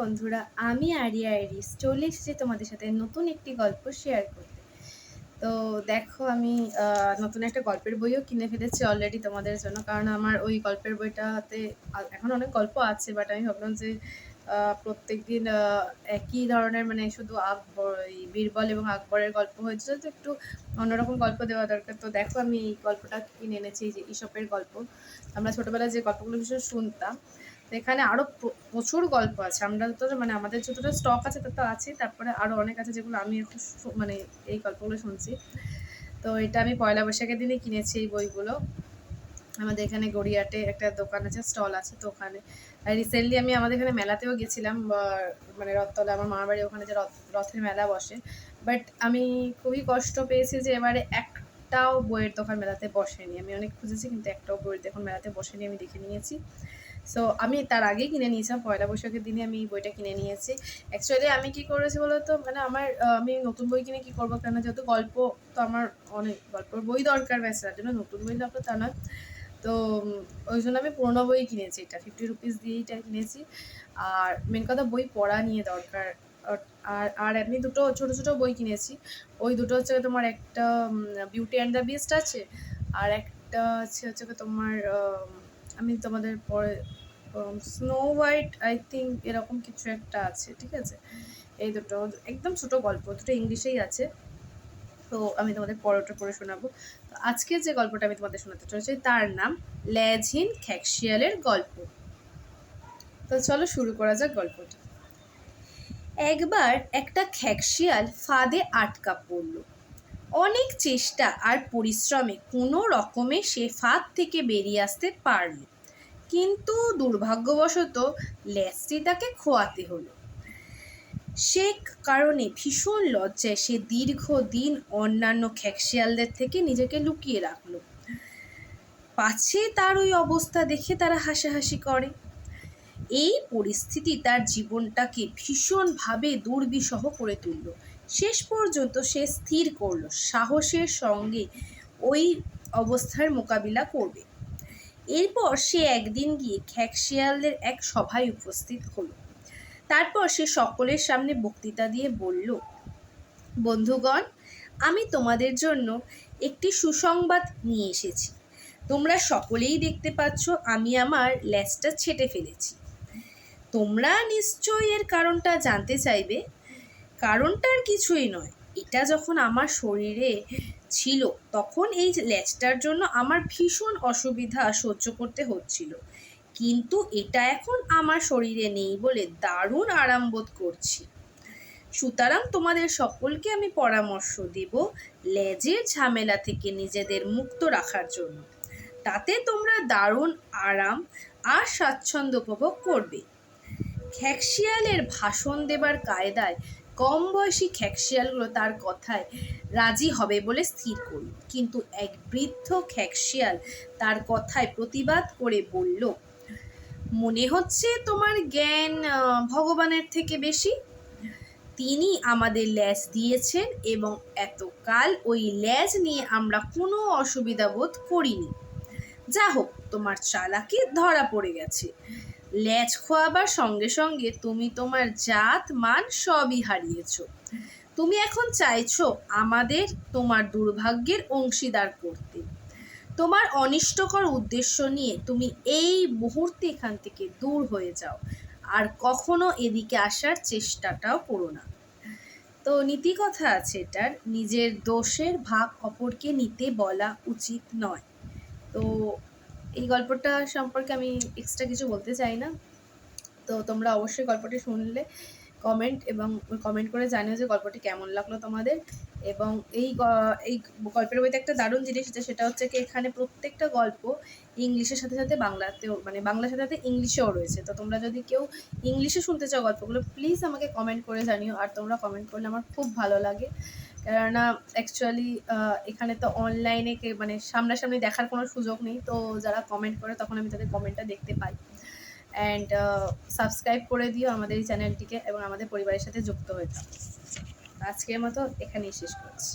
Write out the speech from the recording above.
বন্ধুরা, আমি আরিয়া এরিস চলে এসেছি তোমাদের সাথে নতুন একটি গল্প শেয়ার করতে। তো দেখো, আমি নতুন একটা গল্পের বইও কিনে ফেলেছি অলরেডি তোমাদের জন্য। কারণ আমার ওই গল্পের বইটাতে এখন অনেক গল্প আছে বাট আমি ভাবলাম যে প্রত্যেক দিন একই ধরনের মানে শুধু আকবর বীরবল এবং আকবরের গল্প হয়েছিল তো একটু অন্যরকম গল্প দেওয়া দরকার। তো দেখো, আমি এই গল্পটা কিনে এনেছি যে ইসপের গল্প। আমরা ছোটবেলায় যে গল্পগুলো ভীষণ শুনতাম এখানে আরও প্র- প্রচুর গল্প আছে। আমরা তো মানে আমাদের যতটা স্টক আছে তত আছে, তারপরে আরও অনেক আছে যেগুলো আমি মানে এই গল্পগুলো শুনছি। তো এটা আমি পয়লা বৈশাখের দিনে কিনেছি এই বইগুলো। আমাদের এখানে গড়িয়াটে একটা দোকান আছে, স্টল আছে তো ওখানে। আর রিসেন্টলি আমি আমাদের এখানে মেলাতেও গেছিলাম মানে রথতলা, আমার মামার বাড়ি ওখানে যে রথ, রথের মেলা বসে। বাট আমি খুবই কষ্ট পেয়েছি যে এবারে একটাও বইয়ের দোকান মেলাতে বসেনি। আমি অনেক খুঁজেছি কিন্তু একটাও বইয়ের দোকান মেলাতে বসেনি, আমি দেখে নিয়েছি। সো আমি তার আগেই কিনে নিয়েছিলাম, পয়লা বৈশাখের দিনে আমি বইটা কিনে নিয়েছি। অ্যাকচুয়ালি আমি কি করেছি বলতো? মানে আমার আমি নতুন বই কিনে কি করব কেন? যেহেতু গল্প তো আমার অনেক, গল্পের বই দরকার ব্যাস তার জন্য নতুন বই লাগল তা নয়। তো ওই জন্য আমি পুরোনো বই কিনেছি, এটা ফিফটি রুপিস দিয়ে এটা কিনেছি। আর মেন কথা বই পড়া নিয়ে দরকার। আর- আর এমনি দুটো ছোটো ছোটো বই কিনেছি। ওই দুটো হচ্ছে তোমার একটা বিউটি অ্যান্ড দ্য বিস্ট আছে, আর একটা আছে হচ্ছে তোমার আম, তোমাদের পরে স্নো হোয়াইট আই থিঙ্ক এরকম কিছু একটা আছে ঠিক আছে? এই দুটো একদম ছোট গল্প দুটো ইংলিশেই আছে। তো আমি তোমাদের পরোটা পড়ে শোনাবো। তো আজকে যে গল্পটা আমি তোমাদের শোনাতে চলেছি তার নাম ল্যাজহীন খ্যাকশিয়ালের গল্প। তো চলো শুরু করা যাক গল্পটা। একবার একটা খ্যাকশিয়াল ফাঁদে আটকা পড়ল। অনেক চেষ্টা আর পরিশ্রমে কোনো রকমে সে ফাঁদ থেকে বেরিয়ে আসতে পারল। কিন্তু দুর্ভাগ্যবশত ল্যাসটি তাকে খোয়াতে হলো। সে কারণে ভীষণ লজ্জায় সে দীর্ঘদিন অন্যান্য খ্যাকশিয়ালদের থেকে নিজেকে লুকিয়ে রাখল। পাছে তার ওই অবস্থা দেখে তারা হাসাহাসি করে। এই পরিস্থিতি তার জীবনটাকে ভীষণভাবে দুর্বিষহ করে তুলল। শেষ পর্যন্ত সে স্থির করল, সাহসের সঙ্গে ওই অবস্থার মোকাবিলা করবে। এরপর সে একদিন গিয়ে খ্যাকশিয়ালদের এক সভায় উপস্থিত হলো। তারপর সে সকলের সামনে বক্তৃতা দিয়ে বলল, বন্ধুগণ, আমি তোমাদের জন্য একটি সুসংবাদ নিয়ে এসেছি। তোমরা সকলেই দেখতে পাচ্ছ আমি আমার ল্যাসটা ছেটে ফেলেছি। তোমরা নিশ্চয়ই এর কারণটা জানতে চাইবে। কারণটার কিছুই নয়। এটা যখন আমার শরীরে ছিল, তখন এই ল্যাচটার জন্য আমার ভীষণ অসুবিধা সহ্য করতে হচ্ছিল। কিন্তু এটা এখন আমার শরীরে নেই বলে দারুণ আরাম বোধ করছি। সুতরাং তোমাদের সকলকে আমি পরামর্শ দেব লেজের ঝামেলা থেকে নিজেদের মুক্ত রাখার জন্য। তাতে তোমরা দারুণ আরাম আর স্বাচ্ছন্দ্য উপভোগ করবে। খ্যাকশিয়ালের ভাষণ দেবার কায়দায় কম বয়সী খ্যাকশিয়ালগুলো তার কথায় রাজি হবে বলে স্থির করল। কিন্তু এক বৃদ্ধ খ্যাকশিয়াল তার কথায় প্রতিবাদ করে বলল, মনে হচ্ছে তোমার জ্ঞান ভগবানের থেকে বেশি? তিনি আমাদের ল্যাজ দিয়েছেন এবং এতকাল ওই ল্যাজ নিয়ে আমরা কোনো অসুবিধা বোধ করিনি। যা হোক তোমার চালাকি ধরা পড়ে গেছে। ল্যাজ খোয়াবার সঙ্গে সঙ্গে তুমি তোমার জাত, মান সবই হারিয়েছ। তুমি এখন চাইছো আমাদের, তোমার দুর্ভাগ্যের অংশীদার করতে। তোমার অনিষ্টকর উদ্দেশ্য নিয়ে তুমি এই মুহূর্তে এখান থেকে দূর হয়ে যাও, আর কখনো এদিকে আসার চেষ্টাটাও করো না। তো নীতি কথা আছে এটার, নিজের দোষের ভাগ অপরকে নিতে বলা উচিত নয়। তো এই গল্পটা সম্পর্কে আমি এক্সট্রা কিছু বলতে চাই না। তো তোমরা অবশ্যই গল্পটি শুনলে কমেন্ট এবং কমেন্ট করে জানিও যে গল্পটি কেমন লাগল তোমাদের। এবং এই এই গল্পের বইতে একটা দারুণ জিনিস আছে, সেটা হচ্ছে কি এখানে প্রত্যেকটা গল্প ইংলিশের সাথে সাথে বাংলাতেও মানে বাংলার সাথে সাথে ইংলিশেও রয়েছে। তো তোমরা যদি কেউ ইংলিশে শুনতে চাও গল্পগুলো প্লিজ আমাকে কমেন্ট করে জানিও। আর তোমরা কমেন্ট করলে আমার খুব ভালো লাগে। কেননা অ্যাকচুয়ালি এখানে তো অনলাইনে কে মানে সামনাসামনি দেখার কোনো সুযোগ নেই, তো যারা কমেন্ট করে তখন আমি তাদের কমেন্টটা দেখতে পাই। অ্যান্ড সাবস্ক্রাইব করে দিও আমাদের এই চ্যানেলটিকে এবং আমাদের পরিবারের সাথে যুক্ত হয়ে থাকো। আজকের মতো এখানেই শেষ করছি।